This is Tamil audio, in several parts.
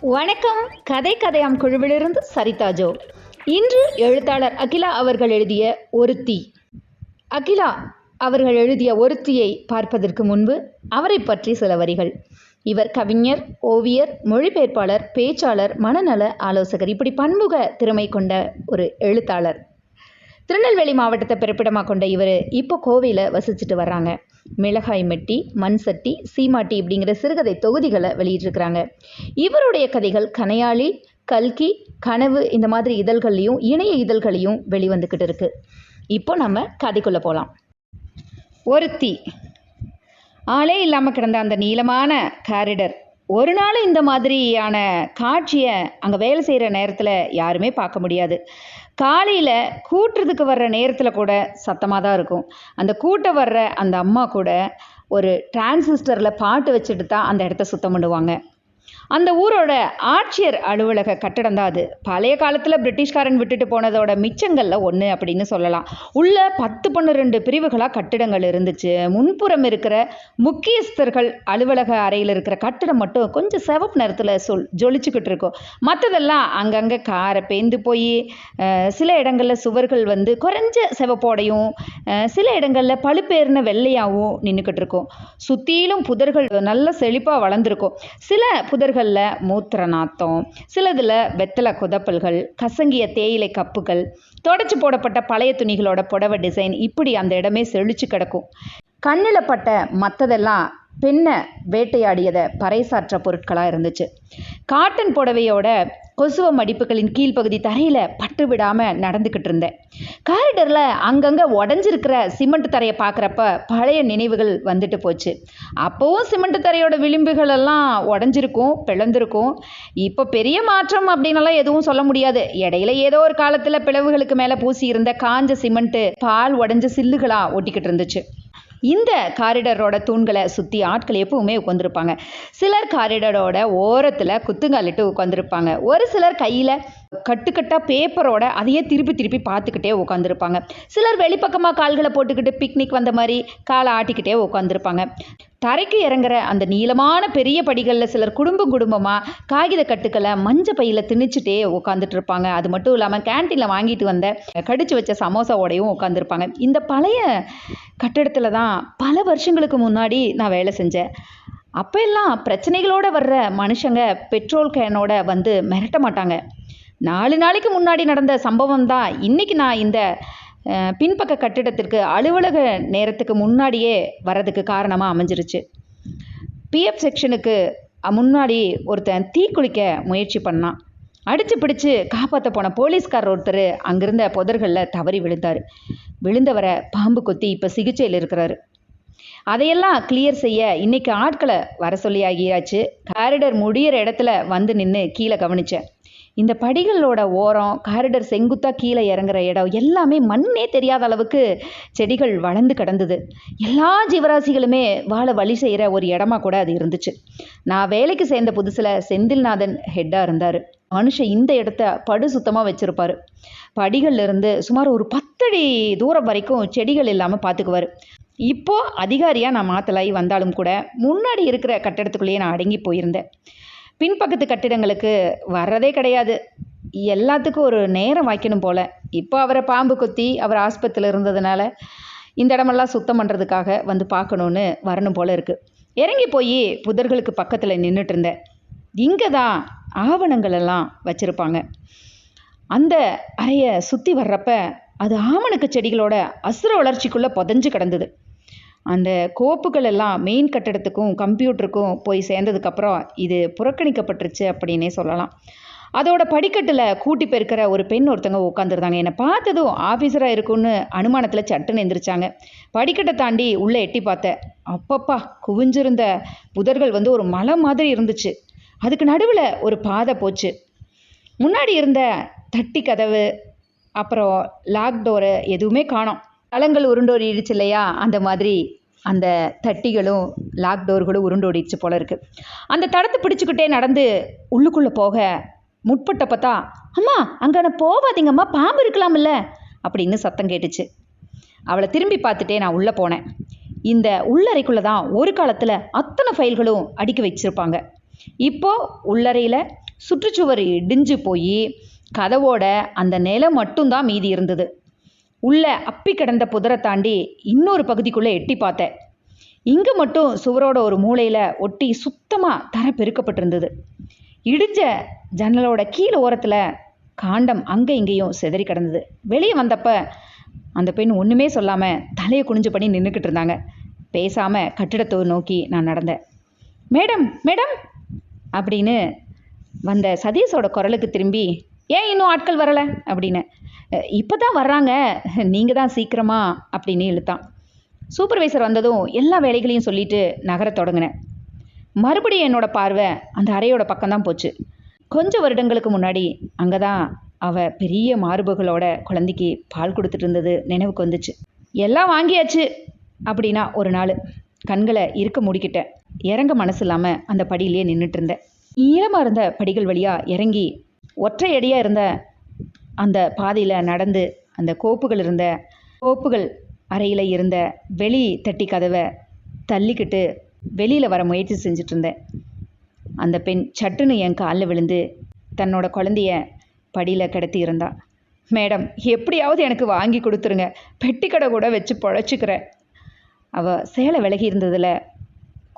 வணக்கம். கதை கதையாம் குழுவிலிருந்து சரிதா ஜோ. இன்று எழுத்தாளர் அகிலா அவர்கள் எழுதிய ஒருத்தி அகிலா அவர்கள் எழுதிய ஒருத்தியை பார்ப்பதற்கு முன்பு அவரை பற்றி சில வரிகள். இவர் கவிஞர் ஓவியர் மொழிபெயர்ப்பாளர் பேச்சாளர் மனநல ஆலோசகர். இப்படி பன்முக திறமை கொண்ட ஒரு எழுத்தாளர். திருநெல்வேலி மாவட்டத்தை பிறப்பிடமாக கொண்ட இவர் இப்போ கோவையில் வசிச்சுட்டு வர்றாங்க. மிளகாய் மெட்டி மண் சட்டி சீமாட்டி இப்படிங்கிற சிறுகதை தொகுதிகளை வெளியிட்டிருக்கிறாங்க. இவருடைய கதைகள் கனையாளி கல்கி கனவு இந்த மாதிரி இதழ்கள்லையும் இணைய இதழ்களையும் வெளிவந்துக்கிட்டு இருக்கு. இப்போ நம்ம கதைக்குள்ளே போகலாம் ஒருத்தி ஆளே இல்லாமல் கிடந்த அந்த நீளமான காரிடர். ஒரு நாள் இந்த மாதிரியான காட்சியை அங்கே வேலை செய்கிற நேரத்தில் யாருமே பார்க்க முடியாது. காலையில் கூட்டுறதுக்கு வர்ற நேரத்தில் கூட சத்தமாக தான் இருக்கும். அந்த கூட்ட வர்ற அந்த அம்மா கூட ஒரு டிரான்சிஸ்டரில் பாட்டு வச்சுட்டு தான் அந்த இடத்த சுத்தம் பண்ணுவாங்க. அந்த ஊரோட ஆட்சியர் அலுவலக கட்டடம் தான் அது. பழைய காலத்தில் பிரிட்டிஷ்காரன் விட்டுட்டு போனதோட மிச்சங்களில் ஒன்று அப்படின்னு சொல்லலாம். உள்ள பத்து பன்னிரெண்டு பிரிவுகளாக கட்டிடங்கள் இருந்துச்சு. முன்புறம் இருக்கிற முக்கியஸ்தர்கள் அலுவலக அறையில் இருக்கிற கட்டிடம் மட்டும் கொஞ்சம் சிவப்பு நிறத்தில் சொல் ஜொலிச்சுக்கிட்டு இருக்கும். மற்றதெல்லாம் அங்கங்கே காரை பேந்து போய் சில இடங்களில் சுவர்கள் வந்து குறைஞ்ச செவப்போடையும் சில இடங்களில் பழுப்பேறின வெள்ளையாகவும் நின்றுக்கிட்டு இருக்கும். சுற்றிலும் புதர்கள் நல்ல செழிப்பாக வளர்ந்துருக்கும். சில புதர்களில் மூத்திர நாத்தம் சிலதில் வெத்தலை குதப்பல்கள் கசங்கிய தேயிலை கப்புகள் தொடச்சி போடப்பட்ட பழைய துணிகளோட புடவை டிசைன் இப்படி அந்த இடமே செழிச்சு கிடக்கும். கண்ணில் பட்ட மற்றதெல்லாம் பெண்ணை வேட்டையாடியதை பறைசாற்ற பொருட்களாக இருந்துச்சு. காட்டன் புடவையோட கொசுவ மடிப்புகளின் கீழ்ப்பகுதி தரையில் பட்டு விடாமல் நடந்துக்கிட்டு இருந்தேன். காரிடரில் அங்கங்கே உடஞ்சிருக்கிற சிமெண்ட் தரையை பார்க்குறப்ப பழைய நினைவுகள் வந்துட்டு போச்சு. அப்போவும் சிமெண்ட் தரையோட விளிம்புகள் எல்லாம் உடஞ்சிருக்கும் பிளந்திருக்கும். இப்போ பெரிய மாற்றம் அப்படின்னலாம் எதுவும் சொல்ல முடியாது. இடையில ஏதோ ஒரு காலத்தில் பிளவுகளுக்கு மேலே பூசி இருந்த காஞ்ச சிமெண்ட்டு பால் உடஞ்ச சில்லுகளாக ஒட்டிக்கிட்டு இருந்துச்சு. இந்த காரிடரோட தூண்களை சுற்றி ஆட்கள் எப்பவுமே உட்காந்துருப்பாங்க சிலர் காரிடரோட ஓரத்தில் குத்துங்காலிட்டு உட்காந்துருப்பாங்க ஒரு சிலர் கையில் கட்டுக்கட்டாக பேப்பரோட அதையே திருப்பி திருப்பி பார்த்துக்கிட்டே உட்காந்துருப்பாங்க சிலர் வெளிப்பக்கமாக கால்களை போட்டுக்கிட்டு பிக்னிக் வந்த மாதிரி காலை ஆட்டிக்கிட்டே உட்காந்துருப்பாங்க தரைக்கு இறங்குற அந்த நீளமான பெரிய படிகளில் சிலர் குடும்பம் குடும்பமாக காகித கட்டுக்களை மஞ்ச பையில் திணிச்சுட்டே உட்காந்துட்டு இருப்பாங்க அது மட்டும் இல்லாமல் கேன்டீனில் வாங்கிட்டு வந்த கடிச்சு வச்ச சமோசாவோடையும் உட்காந்துருப்பாங்க இந்த பழைய கட்டிடத்தில் தான் பல வருஷங்களுக்கு முன்னாடி நான் வேலை செஞ்சேன். அப்போ எல்லாம் பிரச்சனைகளோடு வர்ற மனுஷங்க பெட்ரோல் கேனோட வந்து மிரட்ட மாட்டாங்க. நாலு நாளைக்கு முன்னாடி நடந்த சம்பவம் தான் இன்னைக்கு நான் இந்த பின்பக்க கட்டிடத்திற்கு அலுவலக நேரத்துக்கு முன்னாடியே வரதுக்கு காரணமாக அமைஞ்சிருச்சு. பிஎஃப் செக்ஷனுக்கு முன்னாடி ஒருத்தன் தீக்குளிக்க முயற்சி பண்ணான். அடித்து பிடிச்சு காப்பாற்ற போன போலீஸ்காரர் ஒருத்தர் அங்கிருந்த புதர்களில் தவறி விழுந்தார். விழுந்தவரை பாம்பு கொத்தி இப்போ சிகிச்சையில் இருக்கிறாரு. அதையெல்லாம் கிளியர் செய்ய இன்னைக்கு ஆட்களை வர சொல்லி ஆகியாச்சு. காரிடர் முடியிற இடத்துல வந்து நின்று கீழே கவனிச்சேன். இந்த படிகளோட ஓரம் காரிடர் செங்குத்தாக கீழே இறங்குற இடம் எல்லாமே மண்ணே தெரியாத அளவுக்கு செடிகள் வளர்ந்து கிடந்தது. எல்லா ஜீவராசிகளுமே வாழ வழி செய்கிற ஒரு இடமா கூட அது இருந்துச்சு. நான் வேலைக்கு சேர்ந்த புதுசில் செந்தில்நாதன் ஹெட்டாக இருந்தார். மனுஷன் இந்த இடத்த படு சுத்தமாக வச்சுருப்பாரு. படிகள்லேருந்து சுமார் ஒரு பத்தடி தூரம் வரைக்கும் செடிகள் இல்லாமல் பார்த்துக்குவார் இப்போது அதிகாரியாக நான் மாத்தலாகி வந்தாலும் கூட முன்னாடி இருக்கிற கட்டடத்துக்குள்ளேயே நான் அடங்கி போயிருந்தேன். பின்பக்கத்து கட்டிடங்களுக்கு வர்றதே கிடையாது. எல்லாத்துக்கும் ஒரு நேரம் வைக்கணும் போல. இப்போ அவரை பாம்பு கொத்தி அவர் ஆஸ்பத்திரியில் இருந்ததுனால இந்த இடமெல்லாம் சுத்தம் பண்ணுறதுக்காக வந்து பார்க்கணுன்னு வரணும் போல இருக்குது இறங்கி போய் புதர்களுக்கு பக்கத்தில் நின்றுட்டு இருந்தேன். இங்கே தான் ஆவணங்கள் எல்லாம் வச்சுருப்பாங்க. அந்த அறையை சுற்றி வர்றப்ப அது ஆமணக்கு செடிகளோட அசுர வளர்ச்சிக்குள்ளே புதஞ்சு கிடந்தது. அந்த கோப்புகள் எல்லாம் மெயின் கட்டடத்துக்கும் கம்ப்யூட்டருக்கும் போய் சேர்ந்ததுக்கப்புறம் இது புறக்கணிக்கப்பட்டுருச்சு அப்படின்னே சொல்லலாம். அதோட படிக்கட்டில் கூட்டி பெருக்கிற ஒரு பெண் ஒருத்தங்க உட்காந்துருந்தாங்க என்னை பார்த்ததும் ஆஃபீஸராக இருக்கும்னு அனுமானத்தில் சட்டுன்னு எந்திரிச்சாங்க. படிக்கட்டை தாண்டி உள்ளே எட்டி பார்த்தேன் அப்பப்பா குவிஞ்சிருந்த புதர்கள் வந்து ஒரு மலை மாதிரி இருந்துச்சு. அதுக்கு நடுவில் ஒரு பாதை போச்சு. முன்னாடி இருந்த தட்டி கதவு அப்புறம் லாக் டோரு எதுவுமே காணோம். தளங்கள் உருண்டோடிடுச்சு இல்லையா? அந்த மாதிரி அந்த தட்டிகளும் லாக்டோர்களும் உருண்டோடிச்சு உருண்டோடிடுச்சு போல இருக்கு. அந்த தடத்தை பிடிச்சிக்கிட்டே நடந்து உள்ளுக்குள்ளே போக முற்பட்ட தான் அம்மா அங்கே போவாதீங்கம்மா பாம்பு இருக்கலாம்ல அப்படின்னு சத்தம் கேட்டுச்சு. அவளை திரும்பி பார்த்துட்டே நான் உள்ளே போனேன். இந்த உள்ளறைக்குள்ளே தான் ஒரு காலத்தில் அத்தனை ஃபைல்களும் அடுக்கி வச்சுருப்பாங்க. இப்போ உள்ளறையில் சுற்றுச்சுவர் இடிஞ்சு போய் கதவோட அந்த நிலம் மட்டும்தான் மீதி இருந்தது. உள்ளே அப்பி கிடந்த புதரை தாண்டி இன்னொரு பகுதிக்குள்ளே எட்டி பார்த்தேன். இங்கே மட்டும் சுவரோட ஒரு மூலையில் ஒட்டி சுத்தமாக தர பெருக்கப்பட்டிருந்தது. இடிஞ்ச ஜன்னலோட கீழே ஓரத்தில் காண்டம் அங்கே இங்கேயும் சிதறி கிடந்தது. வெளியே வந்தப்ப அந்த பெண் ஒன்றுமே சொல்லாமல் தலையை குனிஞ்சு பண்ணி நின்றுக்கிட்டு இருந்தாங்க. பேசாமல் கட்டிடத்தை நோக்கி நான் நடந்தேன். Madam madam! அப்படின்னு வந்த சதீஷோட குரலுக்கு திரும்பி ஏன் இன்னும் ஆட்கள் வரலை? அப்படின்னு இப்போ தான் வர்றாங்க. நீங்கள் தான் சீக்கிரமா அப்படின்னு இழுத்தான். சூப்பர்வைசர் வந்ததும் எல்லா வேலைகளையும் சொல்லிட்டு நகரத் தொடங்கினேன். மறுபடியும் என்னோட பார்வை அந்த அறையோட பக்கம்தான் போச்சு. கொஞ்சம் வருடங்களுக்கு முன்னாடி அங்கே தான் அவ பெரிய மார்புகளோட குழந்தைக்கு பால் கொடுத்துட்டு இருந்தது நினைவுக்கு வந்துச்சு. எல்லாம் வாங்கியாச்சு அப்படின்னா ஒரு நாள். கண்களை இருக்க முடிக்கிட்டேன். இறங்க மனசு இல்லாமல் அந்த படியிலேயே நின்றுட்டு இருந்தேன். ஈரமாக இருந்த படிகள் வழியாக இறங்கி ஒற்றையடியாக இருந்த அந்த பாதையில் நடந்து அந்த கோப்புகள் இருந்த கோப்புகள் அறையில் இருந்த வெளி தட்டி கதவை தள்ளிக்கிட்டு வெளியில் வர முயற்சி செஞ்சுட்டு இருந்தேன். அந்த பெண் சட்டுன்னு என் காலில் விழுந்து தன்னோட குழந்தைய படியில் கிடத்தி இருந்தா. மேடம் எப்படியாவது எனக்கு வாங்கி கொடுத்துருங்க. பெட்டி கடை கூட வச்சு பொழைச்சிக்கிறேன். அவள் சேலை விலகி இருந்ததில்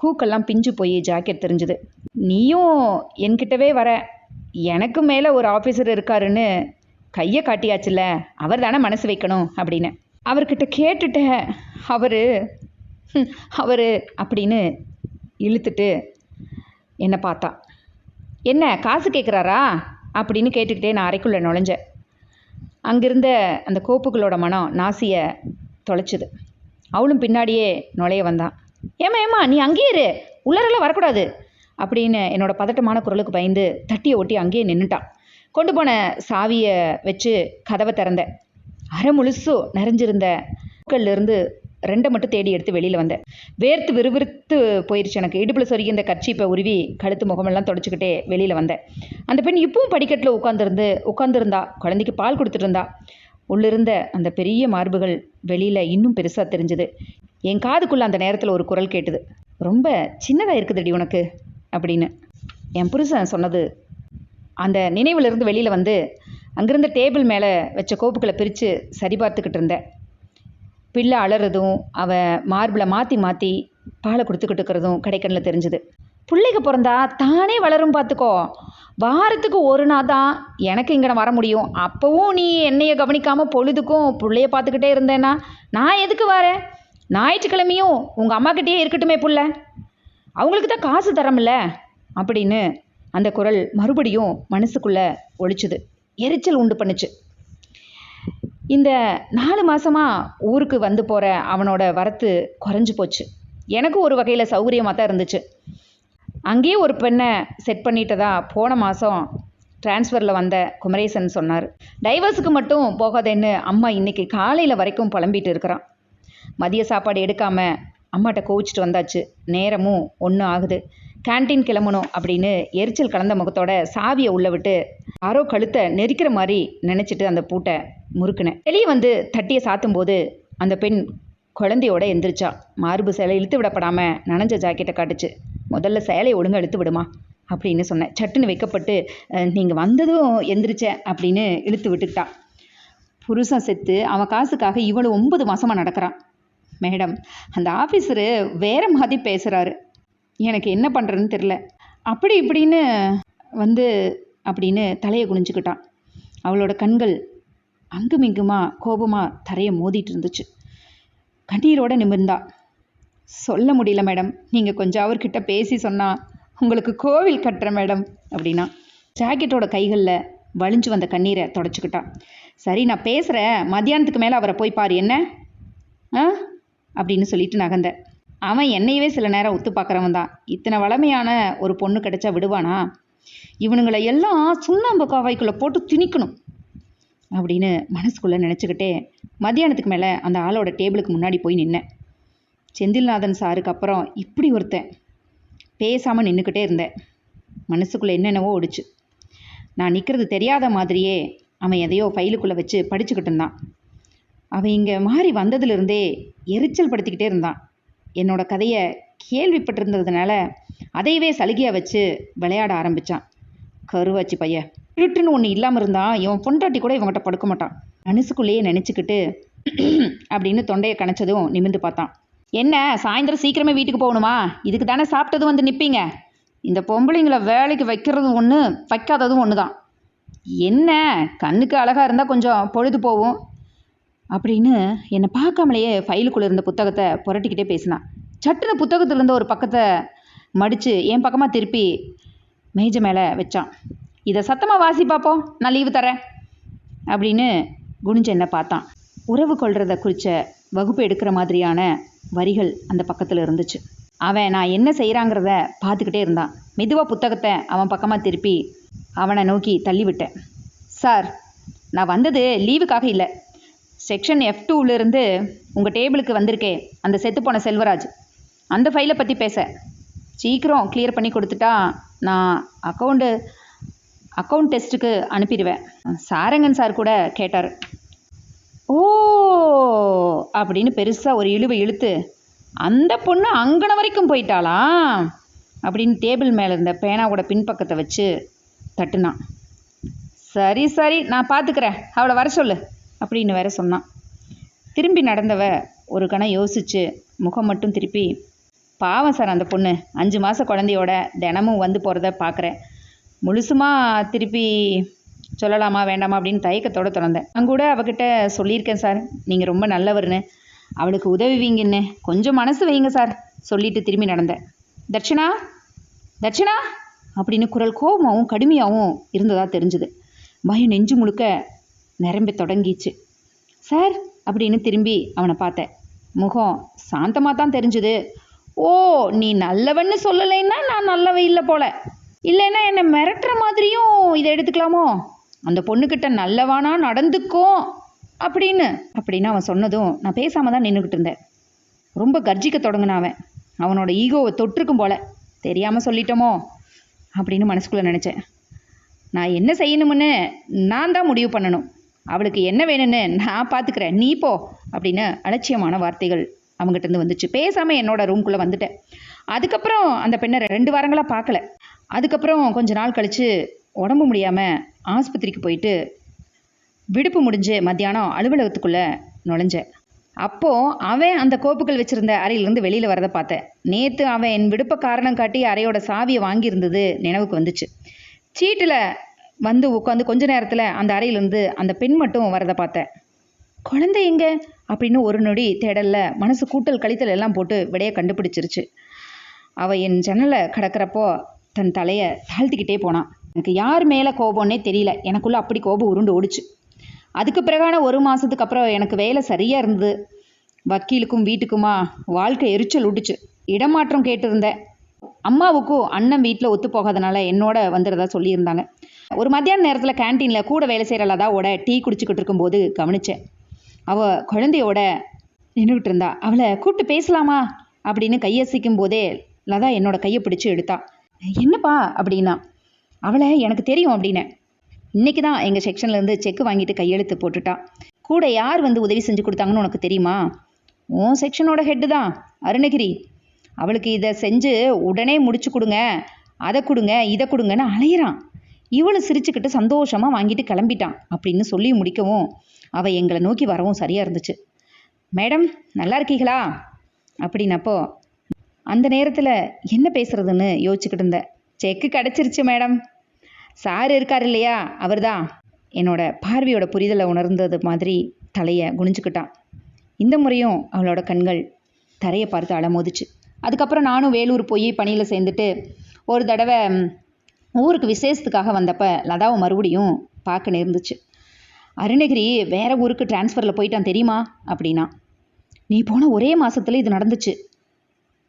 கூக்கெல்லாம் பிஞ்சு போய் ஜாக்கெட் தெரிஞ்சுது. நீயும் என்கிட்டவே வர. எனக்கு மேலே ஒரு ஆஃபீஸர் இருக்காருன்னு கையை காட்டியாச்சுல்ல? அவர் தானே மனசு வைக்கணும் அப்படின்னு. அவர்கிட்ட கேட்டுட்டேன் அவர் அவர் அப்படின்னு இழுத்துட்டு என்னை பார்த்தா. என்ன காசு கேட்குறாரா அப்படின்னு கேட்டுக்கிட்டே நான் அறைக்குள்ளே நுழைஞ்சேன். அங்கிருந்த அந்த கோப்புகளோட மனம் நாசியை தொலைச்சிது. அவளும் பின்னாடியே நுழைய வந்தான் ஏமா ஏமா நீ அங்கேயே இரு. உள்ளரெல்லாம் வரக்கூடாது. அப்படின்னு என்னோட பதட்டமான குரலுக்கு பயந்து தட்டியை ஒட்டி அங்கேயே நின்றுட்டான் கொண்டு போன சாவியை வச்சு கதவை திறந்தேன். அரை முழுசோ நிறைஞ்சிருந்த இருந்து ரெண்டை மட்டும் தேடி எடுத்து வெளியில் வந்தேன். வேர்த்து விறுவிறுத்து போயிடுச்சு எனக்கு. இடுப்பில் சொருகி இந்த கட்சிப்பை உருவி கழுத்து முகமெல்லாம் தொடச்சிக்கிட்டே வெளியில் வந்தேன். அந்த பெண் இப்பவும் படிக்கட்டில் உட்காந்துருந்து உட்காந்துருந்தா குழந்தைக்கு பால் கொடுத்துட்டு இருந்தா உள்ளிருந்த அந்த பெரிய மார்புகள் வெளியில் இன்னும் பெருசாக தெரிஞ்சுது. என் காதுக்குள்ளே அந்த நேரத்தில் ஒரு குரல் கேட்டுது. ரொம்ப சின்னதாக இருக்குதுடி உனக்கு அப்படின்னு. என் புருஷன் சொன்னது அந்த நினைவிலிருந்து வெளியில் வந்து அங்கேருந்த டேபிள் மேலே வச்ச கோப்புகளை பிரித்து சரி பார்த்துக்கிட்டு இருந்தேன். பிள்ளை அலறதும் அவள் மார்பிளை மாற்றி மாற்றி பாலை கொடுத்துக்கிட்டு இருக்கிறதும் கடைக்கண்ணில் தெரிஞ்சுது. பிள்ளைக்கு பிறந்தா தானே வளரும் பார்த்துக்கோ. வாரத்துக்கு ஒரு நாள் தான் எனக்கு இங்கே வர முடியும். அப்போவும் நீ என்னைய கவனிக்காமல் பொழுதுக்கும் பிள்ளைய பார்த்துக்கிட்டே இருந்தேன்னா நான் எதுக்கு வரேன்? ஞாயிற்றுக்கிழமையும் உங்கள் அம்மாக்கிட்டேயே இருக்கட்டுமே புள்ள. அவங்களுக்கு தான் காசு தரமில்ல? அப்படின்னு அந்த குரல் மறுபடியும் மனசுக்குள்ளே ஒழிச்சுது. எரிச்சல் உண்டு பண்ணுச்சு. இந்த நாலு மாதமாக ஊருக்கு வந்து போகிற அவனோட வரத்து குறைஞ்சி போச்சு. எனக்கும் ஒரு வகையில் சௌகரியமாக தான் இருந்துச்சு. அங்கேயே ஒரு பெண்ணை செட் பண்ணிட்டதா போன மாதம் டிரான்ஸ்ஃபரில் வந்த குமரேசன் சொன்னார். டைவர்ஸுக்கு மட்டும் போகாதேன்னு அம்மா இன்றைக்கி காலையில் வரைக்கும் புலம்பிட்டு இருக்கிறான். மதிய சாப்பாடு எடுக்காமல் அம்மாட்ட கோவிச்சிட்டு வந்தாச்சு. நேரமும் ஒன்றும் ஆகுது. கேன்டீன் கிளம்பணும் அப்படின்னு எரிச்சல் கலந்த முகத்தோட சாவியை உள்ள விட்டு யாரோ கழுத்தை நெரிக்கிற மாதிரி நினச்சிட்டு அந்த பூட்டை முறுக்குனேன். வெளியே வந்து தட்டியை சாத்தும் போது அந்த பெண் குழந்தையோட எந்திரிச்சா. மார்பு சேலை இழுத்து விடப்படாமல் நனைஞ்ச ஜாக்கெட்டை காட்டுச்சு. முதல்ல சேலையை ஒழுங்கா இழுத்து விடுமா அப்படின்னு சொன்னேன். சட்டுன்னு வைக்கப்பட்டு நீங்கள் வந்ததும் எந்திரிச்சேன் அப்படின்னு இழுத்து விட்டுக்கிட்டா. புருஷன் செத்து அவன் காசுக்காக இவ்வளோ ஒன்பது மாதமாக நடக்கிறான். மேடம் அந்த ஆஃபீஸரு வேற மாதிரி பேசுகிறாரு எனக்கு என்ன பண்ணுறதுன்னு தெரில அப்படி இப்படின்னு வந்து அப்படின்னு தலையை குனிஞ்சுக்கிட்டான். அவளோட கண்கள் அங்குமிங்குமா கோபமாக தரையை மோதிட்டு இருந்துச்சு. கண்ணீரோட நிமிர்ந்தா. சொல்ல முடியல மேடம். நீங்கள் கொஞ்சம் அவர்கிட்ட பேசி சொன்னால் உங்களுக்கு கோவில் கட்டுறேன் மேடம் அப்படின்னா. ஜாக்கெட்டோட கைகளில் வலிஞ்சு வந்த கண்ணீரை தொடச்சிக்கிட்டான். சரி நான் பேசுகிறேன் மத்தியானத்துக்கு மேலே அவரை போய் பாரு என்ன? ஆ? அப்படின்னு சொல்லிட்டு நகர்ந்தேன் அவன் என்னையவே சில நேரம் ஒத்து பார்க்குறவன் தான். இத்தனை வளமையான ஒரு பொண்ணு கிடைச்சா விடுவானா? இவனுங்களை எல்லாம் சுண்ணாம்பு காவாய்க்குள்ளே போட்டு திணிக்கணும் அப்படின்னு மனசுக்குள்ளே நினச்சிக்கிட்டே மத்தியானத்துக்கு மேலே அந்த ஆளோட டேபிளுக்கு முன்னாடி போய் நின்னேன். செந்தில்நாதன் சாருக்கு அப்புறம் இப்படி ஒருத்தன் பேசாமல் நின்றுக்கிட்டே இருந்தேன். மனசுக்குள்ளே என்னென்னவோ ஓடிச்சு. நான் நிற்கிறது தெரியாத மாதிரியே அவன் எதையோ ஃபைலுக்குள்ளே வச்சு படிச்சுக்கிட்டு இருந்தான். அவன் இங்கே மாறி வந்ததுலேருந்தே எரிச்சல் படுத்திக்கிட்டே இருந்தான். என்னோட கதையை கேள்விப்பட்டிருந்ததுனால அதையவே சலுகையாக வச்சு விளையாட ஆரம்பித்தான் கருவாச்சி பையன் இருட்டுன்னு ஒன்று இல்லாமல் இருந்தால் இவன் பொண்டாட்டி கூட இவங்ககிட்ட படுக்க மாட்டான். மனசுக்குள்ளேயே நினச்சிக்கிட்டு அப்படின்னு தொண்டையை கணச்சதும் நிமிர்ந்து பார்த்தான். என்ன சாயந்தரம் சீக்கிரமே வீட்டுக்கு போகணுமா? இதுக்கு தானே சாப்பிட்டதும் வந்து நிற்பீங்க இந்த பொம்பளைங்களை வேலைக்கு வைக்கிறதும் ஒன்று வைக்காததும் ஒன்று தான் என்ன கண்ணுக்கு அழகாக இருந்தால் கொஞ்சம் பொழுது போகும். அப்படின்னு என்னை பார்க்காமலேயே ஃபைலுக்குள்ளே இருந்த புத்தகத்தை புரட்டிக்கிட்டே பேசினான் சட்டுன்னு புத்தகத்திலிருந்து ஒரு பக்கத்தை மடித்து என் பக்கமாக திருப்பி மேஜை மேலே வச்சான். இதை சத்தமாக வாசி பார்ப்போம் நான் லீவு தரேன் அப்படின்னு குனிஞ்சு என்னை பார்த்தான். உறவு கொள்றத குறித்த வகுப்பு எடுக்கிற மாதிரியான வரிகள் அந்த பக்கத்தில் இருந்துச்சு. அவன் நான் என்ன செய்கிறாங்கிறத பார்த்துக்கிட்டே இருந்தான். மெதுவாக புத்தகத்தை அவன் பக்கமாக திருப்பி அவனை நோக்கி தள்ளிவிட்டேன். சார் நான் வந்தது லீவுக்காக இல்லை. செக்ஷன் எஃப் டூவிலிருந்து உங்கள் டேபிளுக்கு வந்திருக்கே அந்த செத்துப்போன செல்வராஜ். அந்த ஃபைலை பற்றி பேச. சீக்கிரம் கிளியர் பண்ணி கொடுத்துட்டா நான் அக்கௌண்ட்டு அக்கௌண்ட் டெஸ்ட்டுக்கு அனுப்பிடுவேன். சாரங்கன் சார் கூட கேட்டார். ஓ அப்படின்னு பெருசாக ஒரு இழுவை இழுத்து அந்த பொண்ணு அங்கன வரைக்கும் போயிட்டாளா? அப்படின்னு டேபிள் மேலே இருந்த பேனாவோட பின்பக்கத்தை வச்சு தட்டுனான். சரி சரி நான் பார்த்துக்கிறேன் அவளை வர சொல்லு. அப்படின்னு வேற சொன்னான். திரும்பி நடந்தவ ஒரு கணம் யோசிச்சு முகம் மட்டும் திருப்பி பாவம் சார் அந்த பொண்ணு. அஞ்சு மாத குழந்தையோட தினமும் வந்து போகிறத பார்க்குறேன் முழுசுமா திருப்பி சொல்லலாமா வேண்டாமா? அப்படின்னு தயக்கத்தோட திறந்தேன். நான் கூட அவகிட்ட சொல்லியிருக்கேன் சார். நீங்கள் ரொம்ப நல்லவர்னு. அவளுக்கு உதவிவீங்கன்னு கொஞ்சம் மனசு வைங்க சார் சொல்லிட்டு திரும்பி நடந்தேன். தர்ஷனா தர்ஷனா அப்படின்னு குரல் கோபமாகவும் கடுமையாகவும் இருந்ததாக தெரிஞ்சுது. பயம் நெஞ்சு முழுக்க நிரம்பி தொடங்கிச்சு. சார் அப்படின்னு திரும்பி அவனை பார்த்தேன். முகம் சாந்தமாக தான் தெரிஞ்சுது. ஓ நீ நல்லவன்னு சொல்லலைன்னா நான் நல்லவ இல்லை போல. இல்லைன்னா என்னை மிரட்டுற மாதிரியும் இதை எடுத்துக்கலாமோ? அந்த பொண்ணுக்கிட்ட நல்லவானா நடந்துக்கும் அப்படின்னு அப்படின்னு அவன் சொன்னதும் நான் பேசாமல் தான் நின்றுக்கிட்டு இருந்தேன். ரொம்ப கர்ஜிக்க தொடங்கினான் அவன். அவனோட ஈகோவை தொட்டிருக்கும் போல. தெரியாமல் சொல்லிட்டோமோ? அப்படின்னு மனசுக்குள்ளே நினச்சேன். நான் என்ன செய்யணும்னு நான் தான் முடிவு பண்ணணும். அவளுக்கு என்ன வேணும்னு நான் பார்த்துக்கிறேன் நீ போ அப்படின்னு அலட்சியமான வார்த்தைகள் அவங்ககிட்டருந்து வந்துச்சு. பேசாமல் என்னோட ரூம்குள்ளே வந்துட்டேன். அதுக்கப்புறம் அந்த பெண்ணை ரெண்டு வாரங்களாக பார்க்கல அதுக்கப்புறம் கொஞ்ச நாள் கழித்து உடம்பு முடியாமல் ஆஸ்பத்திரிக்கு போயிட்டு விடுப்பு முடிஞ்சு மத்தியானம் அலுவலகத்துக்குள்ளே நுழைஞ்சேன். அப்போது அவன் அந்த கோப்புகள் வச்சுருந்த அறையிலேருந்து வெளியில் வரதை பார்த்தேன். நேற்று அவன் என் விடுப்ப காரணம் காட்டி அறையோட சாவியை வாங்கியிருந்தது நினைவுக்கு வந்துச்சு. சீட்டில் வந்து உட்காந்து கொஞ்ச நேரத்தில் அந்த அறையிலேருந்து அந்த பெண் மட்டும் வரதை பார்த்தேன் குழந்தை எங்க? அப்படின்னு ஒரு நொடி தேடலில் மனசு கூட்டல் கழித்தல் எல்லாம் போட்டு விடைய கண்டுபிடிச்சிருச்சு. அவள் என் ஜன்னலை கடக்கிறப்போ தன் தலையை தாழ்த்திக்கிட்டே போனான் எனக்கு யார் மேலே கோபம்னே தெரியல. எனக்குள்ளே அப்படி கோபம் உருண்டு ஓடிச்சு. அதுக்கு பிறகான ஒரு மாதத்துக்கு அப்புறம் எனக்கு வேலை சரியாக இருந்தது. வக்கீலுக்கும் வீட்டுக்குமா வாழ்க்கை எரிச்சல் விட்டுச்சு இடமாற்றம் கேட்டிருந்தேன் அம்மாவுக்கும் அண்ணன் வீட்டில் ஒத்து போகாதனால என்னோட வந்துடுறதா சொல்லியிருந்தாங்க. ஒரு மத்தியான நேரத்தில் கேன்டீனில் கூட வேலை செய்கிற லதாவோட டீ குடிச்சுக்கிட்டு இருக்கும்போது கவனித்தேன் அவள் குழந்தையோட நின்றுக்கிட்டு இருந்தா. அவளை கூப்பிட்டு பேசலாமா? அப்படின்னு கையசிக்கும் போதே லதா என்னோட கையை பிடிச்சி எடுத்தா என்னப்பா? அப்படின்னா அவளை எனக்கு தெரியும் அப்படின்னேன் இன்னைக்கு தான் எங்கள் செக்ஷன்லேருந்து செக் வாங்கிட்டு கையெழுத்து போட்டுட்டா. கூட யார் வந்து உதவி செஞ்சு கொடுத்தாங்கன்னு உனக்கு தெரியுமா? உன் செக்ஷனோட ஹெட்டு தான் அருணகிரி. அவளுக்கு இதை செஞ்சு உடனே முடிச்சு கொடுங்க அதை கொடுங்க இதை கொடுங்கன்னு அலையிறான். இவளை சிரிச்சுக்கிட்டு சந்தோஷமாக வாங்கிட்டு கிளம்பிட்டான் அப்படின்னு சொல்லி முடிக்கவும் அவள் எங்களை நோக்கி வரவும் சரியாக இருந்துச்சு. மேடம் நல்லா இருக்கீங்களா? அப்படின்னப்போ அந்த நேரத்தில் என்ன பேசுறதுன்னு யோசிச்சுக்கிட்டு இருந்தேன். செக்கு கிடச்சிருச்சு மேடம். சார் இருக்கார் இல்லையா? அவர் தான் என்னோட பார்வையோட புரிதலை உணர்ந்தது மாதிரி தலையை குனிஞ்சுக்கிட்டான். இந்த முறையும் அவளோட கண்கள் தரையை பார்த்து அலமோதிச்சு. அதுக்கப்புறம் நானும் வேலூர் போய் பணியில் சேர்ந்துட்டு ஒரு தடவை ஊருக்கு விசேஷத்துக்காக வந்தப்ப லதாவை மறுபடியும் பார்க்க நேர்ந்துச்சு. அருணகிரி வேற ஊருக்கு டிரான்ஸ்ஃபரில் போயிட்டான் தெரியுமா? அப்படின்னா நீ போன ஒரே மாசத்துல இது நடந்துச்சு.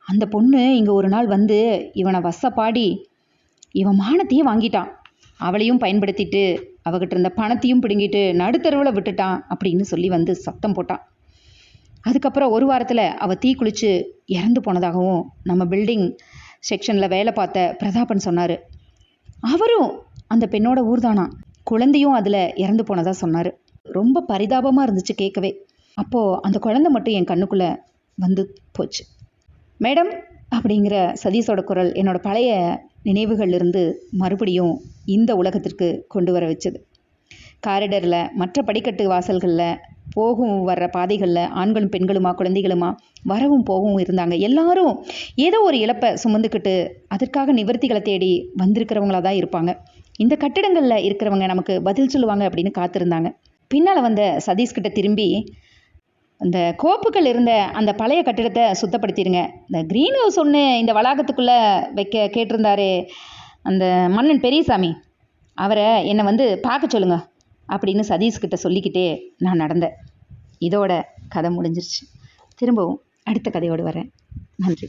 அந்த பொண்ணு இங்கே ஒரு நாள் வந்து இவனை வசப்பாடி இவன் மானத்தையே வாங்கிட்டான். அவளையும் பயன்படுத்திட்டு அவகிட்ட இருந்த பணத்தையும் பிடுங்கிட்டு நடுத்தருவில் விட்டுட்டான் அப்படின்னு சொல்லி வந்து சத்தம் போட்டான். அதுக்கப்புறம் ஒரு வாரத்தில் அவள் தீ குளிச்சு இறந்து போனதாகவும் நம்ம பில்டிங் செக்ஷனில் வேலை பார்த்த பிரதாபன் சொன்னார். அவரும் அந்த பெண்ணோட ஊர்தானா? குழந்தையும் அதில் இறந்து போனதாக சொன்னார். ரொம்ப பரிதாபமாக இருந்துச்சு கேட்கவே. அப்போது அந்த குழந்தை மட்டும் என் கண்ணுக்குள்ளே வந்து போச்சு. மேடம் அப்படிங்கிற சதீஷோட குரல் என்னோட பழைய நினைவுகள் இருந்து மறுபடியும் இந்த உலகத்திற்கு கொண்டு வர வச்சது. காரிடரில் மற்ற படிக்கட்டு வாசல்களில் போகும் வர்ற பாதைகளில் ஆண்களும் பெண்களுமா குழந்தைகளுமா வரவும் போகவும் இருந்தாங்க. எல்லாரும் ஏதோ ஒரு இழப்பை சுமந்துக்கிட்டு அதற்காக நிவர்த்திகளை தேடி வந்திருக்கிறவங்களா தான் இருப்பாங்க. இந்த கட்டிடங்களில் இருக்கிறவங்க நமக்கு பதில் சொல்லுவாங்க அப்படின்னு காத்திருந்தாங்க. பின்னால் வந்த சதீஷ்கிட்ட திரும்பி அந்த கோப்புகள் இருந்த அந்த பழைய கட்டிடத்தை சுத்தப்படுத்திடுங்க இந்த க்ரீன் ஹவுஸ் ஒன்று இந்த வளாகத்துக்குள்ளே வைக்க கேட்டிருந்தாரு அந்த மன்னன் பெரியசாமி. அவரை என்னை வந்து பார்க்க சொல்லுங்கள் அப்படின்னு சதீஷ்கிட்ட சொல்லிக்கிட்டே நான் நடந்தேன். இதோட கதை முடிஞ்சிருச்சு. திரும்பவும் அடுத்த கதையோடு வரேன். நன்றி.